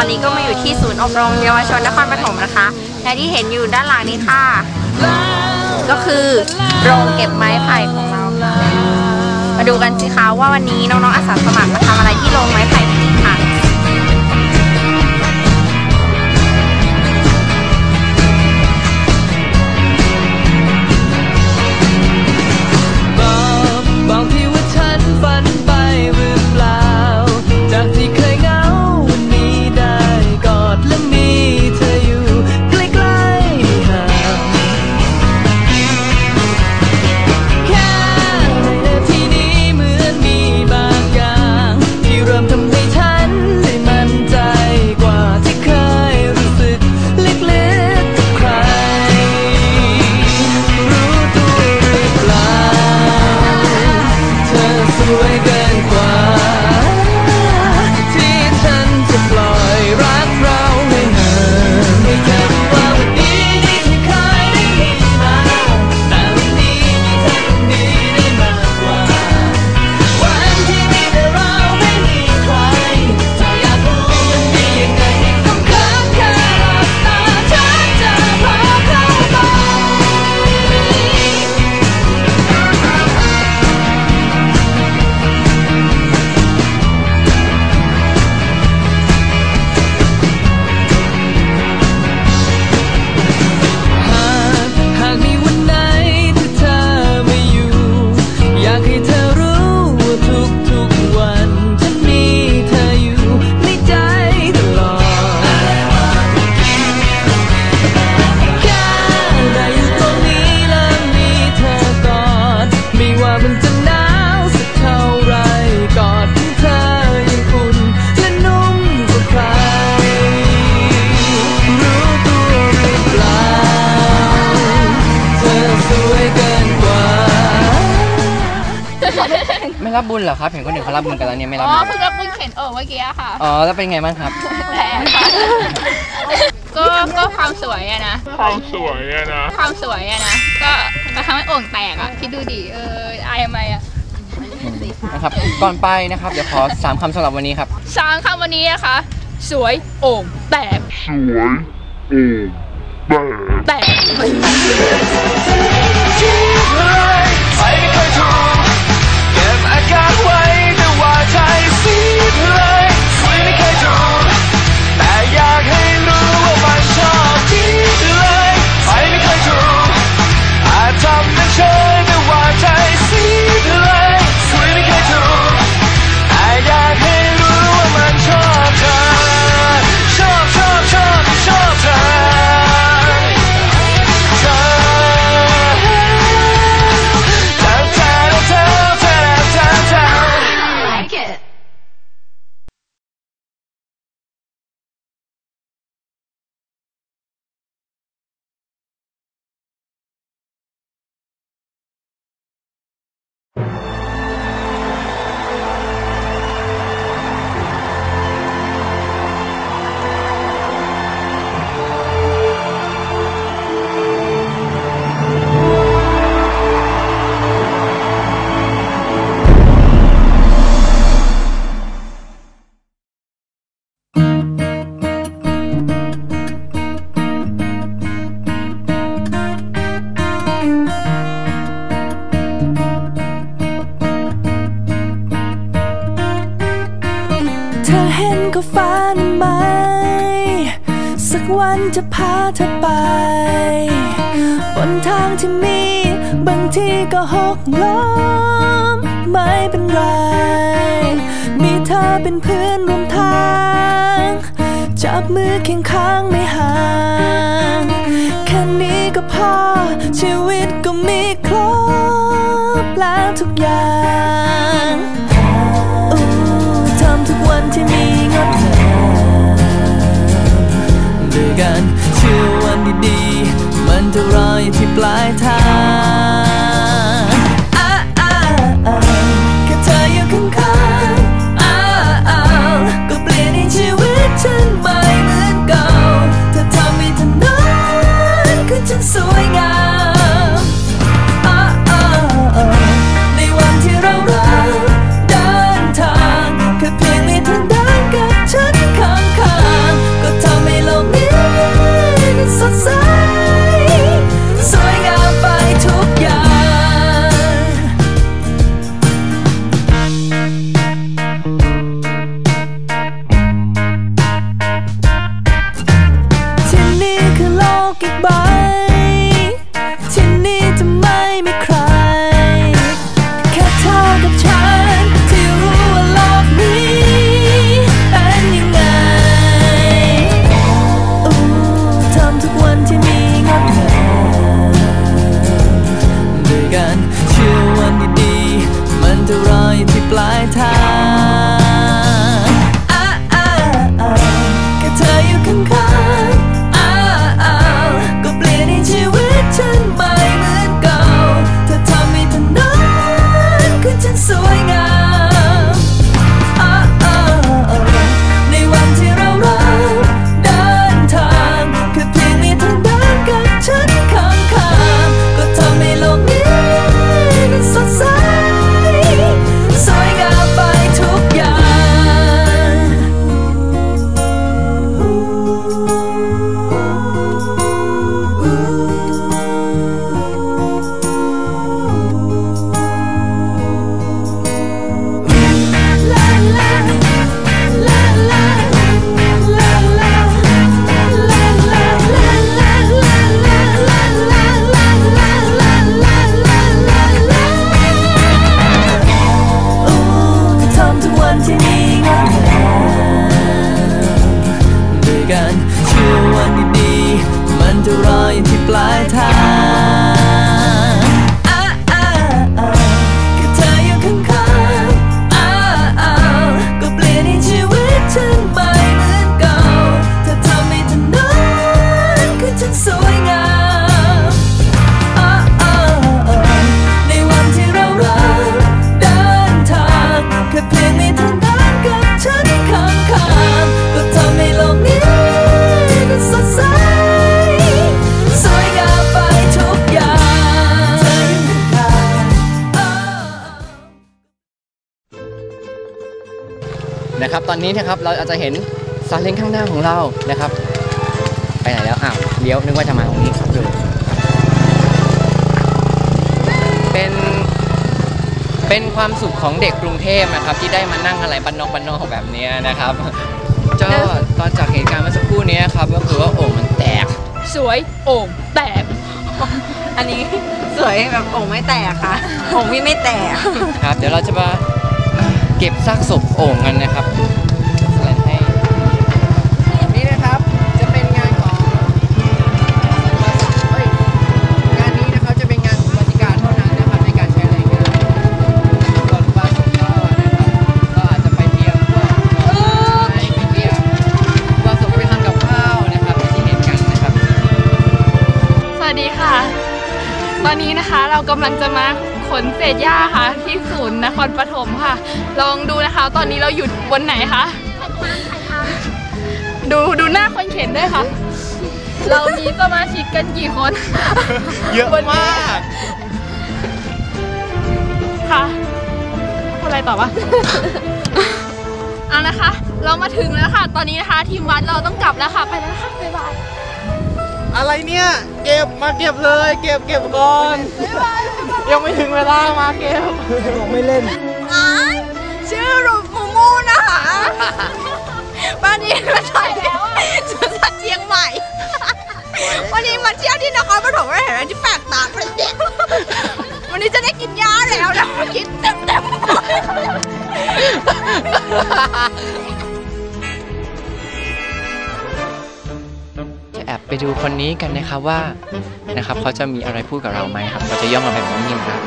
อนนี้ก็มาอยู่ที่ศูนย์อบรมเยาวชนนครปฐมนะคะ และที่เห็นอยู่ด้านหลังนี้ค่ะ ก็คือโรงเก็บไม้ไผ่ของเราค่ะ มาดูกันสิคะว่าวันนี้น้องๆอาสาสมัครมาทำอะไรที่โรงไม้ไผ่ ไม่รับบุญเหรอครับ เห็นคนอื่นเขารับบุญกันแล้วเนี่ยไม่รับอ๋อบุญเพิ่งรับบุญเข็นโอ่เมื่อกี้อะค่ะอ๋อแล้วเป็นไงบ้างครับแผลค่ะก็ก็ความสวยอะนะ ความสวยอะนะ ความสวยอะนะ ก็มาทำให้โอ่งแตกอะคิดดูดิเอออายทำไมอะนะครับ ก่อนไปนะครับ เดี๋ยวขอสามคำสำหรับวันนี้ครับ สามคำวันนี้นะคะ สวยโอ่งแตก สวยโอ้แบกแตก ไปไม่เคยถูกเก็บอากไว้แต่ว่าใจซีดเลย ธอเห็นก็ฝันไหม สักวันจะพาเธอไป บนทางที่มี บางทีก็หกล้มไม่เป็นไร มีเธอเป็นเพื่อนร่วมทาง จับมือเคียงข้างไม่ห่าง แค่นี้ก็พอ ชีวิตก็มีครบแล้วทุกอย่าง ปลายทาง นะครับตอนนี้นะครับเราอาจจะเห็นซาเล้งข้างหน้าของเรานะครับ ไปไหนแล้วอ้าวเลี้ยวนึกว่าจะมาตรงนี้ครับดูเป็นเป็นความสุขของเด็กกรุงเทพนะครับ ที่ได้มานั่งอะไรบ้านนอกบ้านนอกแบบเนี้ยนะครับก็ตอนจากเหตุการณ์เมื่อสักครู่นี้ครับก็คือว่าโอ่งมันแตก สวยโอ่งแตก อันนี้สวยแบบโอ่งไม่แตกค่ะโอ่งพี่ไม่แตกครับ เดี๋ยวเราจะมาเก็บซากศพโอ่งกันนะครับ อนนี้นะคะเรากำลังจะมาขนเศษหญ้าค่ะ ที่ศูนย์นครปฐมค่ะ ลองดูนะคะ ตอนนี้เราอยู่บนไหนคะดูดูหน้าคนเข็นด้วยค่ะ เรามีสมาชิกกันกี่คน เยอะมากค่ะพูดอะไรต่อวะเอานะคะ เรามาถึงแล้วค่ะ ตอนนี้นะคะ ทีมวัดเราต้องกลับแล้วค่ะ ไปแล้วนะคะบ๊ายบาย อะไรเนี่ย เก็บมาเก็บเลย เก็บเก็บก่อน ยังไม่ถึงเวลามาเก็บบอกไม่เล่นชื่อรูมูมูนะคะวันนี้มาถ่ายสวนสัตว์เชียงใหม่ วันนี้มาเที่ยวที่นครปฐมไม่เห็นอะไรที่แปลกตาเลยเนี่ยวันนี้จะได้กินยาแล้วนะกินเต็มเต็ม ไปดูคนนี้กันนะครับว่านะครับเขาจะมีอะไรพูดกับเราไหมครับเราจะย่องมาแบบนิ่งๆครับ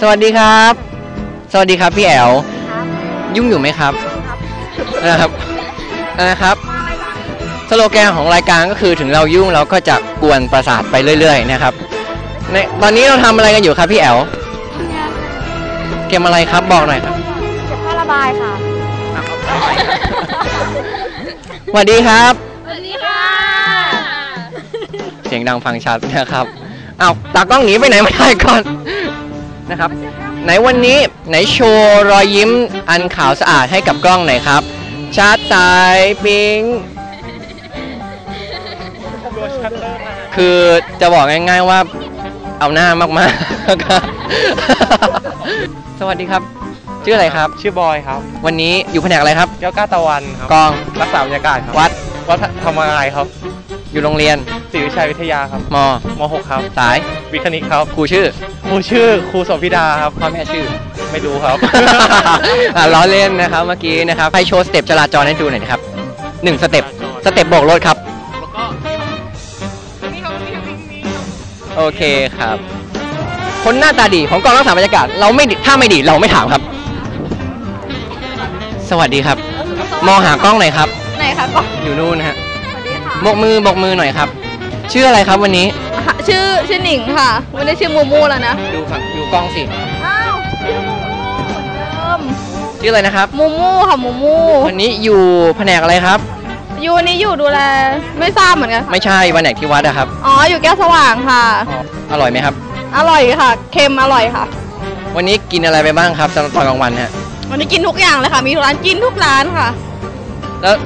สวัสดีครับ สวัสดีครับพี่แอลยุ่งอยู่ไหมครับนะครับนะครับสโลแกนของรายการก็คือถึงเรายุ่งเราก็จะกวนประสาทไปเรื่อย ๆ นะครับในตอนนี้เราทำอะไรกันอยู่ครับพี่แอลเกมอะไรครับบอกหน่อยครับเก็บผ้าระบายค่ะส วัสดีครับ สวัสดีค่ะ เสียงดังฟังชัดนะครับอ้าวตากล้องหนีไปไหนไม่ได้ก่อนนะครับ ไหนวันนี้ไหนโชว์รอยยิ้มอันขาวสะอาดให้กับกล้องหน่อยครับ ชาร์จสายปิง คือจะบอกง่ายๆว่าเอาหน้ามากๆครับสวัสดีครับ ชื่ออะไรครับ ชื่อบอยครับวันนี้อยู่แผนกอะไรครับเจ้าก้าตะวันครับกองรักษาบรรยากาศครับวัดวัดธรรมกายครับ อยู่โรงเรียนศรีวิชัยวิทยาครับมม .6 ครับ สายวิทย์คณิตครับครูชื่อครูชื่อครูโสพิดาครับ พ่อแม่ชื่อ ไม่รู้ครับ อะล้อเล่นนะครับเมื่อกี้นะครับให้โชว์สเต็ปจราจรให้ดูหน่อยนะครับหนึ่งสเต็ปสเต็ปโบกรถครับโอเคครับคคนหน้าตาดีของกองรักษาบรรยากาศ เราไม่ดีถ้าไม่ดีเราไม่ถามครับ สวัสดีครับ มองหากล้องหน่อยครับ ไหนคะก็อยู่นู่นนะฮะสวัสดีค่ะบกมือบกมือหน่อยครับ ชื่ออะไรครับวันนี้ชื่อชื่อหนิงค่ะไม่ได้ชื่อมูมูแล้วนะ ดูครับดูกล้องสิ อ้าว ชื่อมูมูเหมือนเดิม ชื่ออะไรนะครับ มูมูค่ะมูมูวันนี้อยู่แผนกอะไรครับ ยูนี่อยู่ดูแลไม่ทราบเหมือนกันค่ะไม่ใช่แผนกที่วัดอะครับอ๋อ อยู่แก้วสว่างค่ะ อ๋ออร่อยไหมครับ อร่อยค่ะ เค็มอร่อยค่ะ วันนี้กินอะไรไปบ้างครับตอนตอนกลางวันฮะ วันนี้กินทุกอย่างเลยค่ะ มีร้านกินทุกร้านค่ะ แล้ว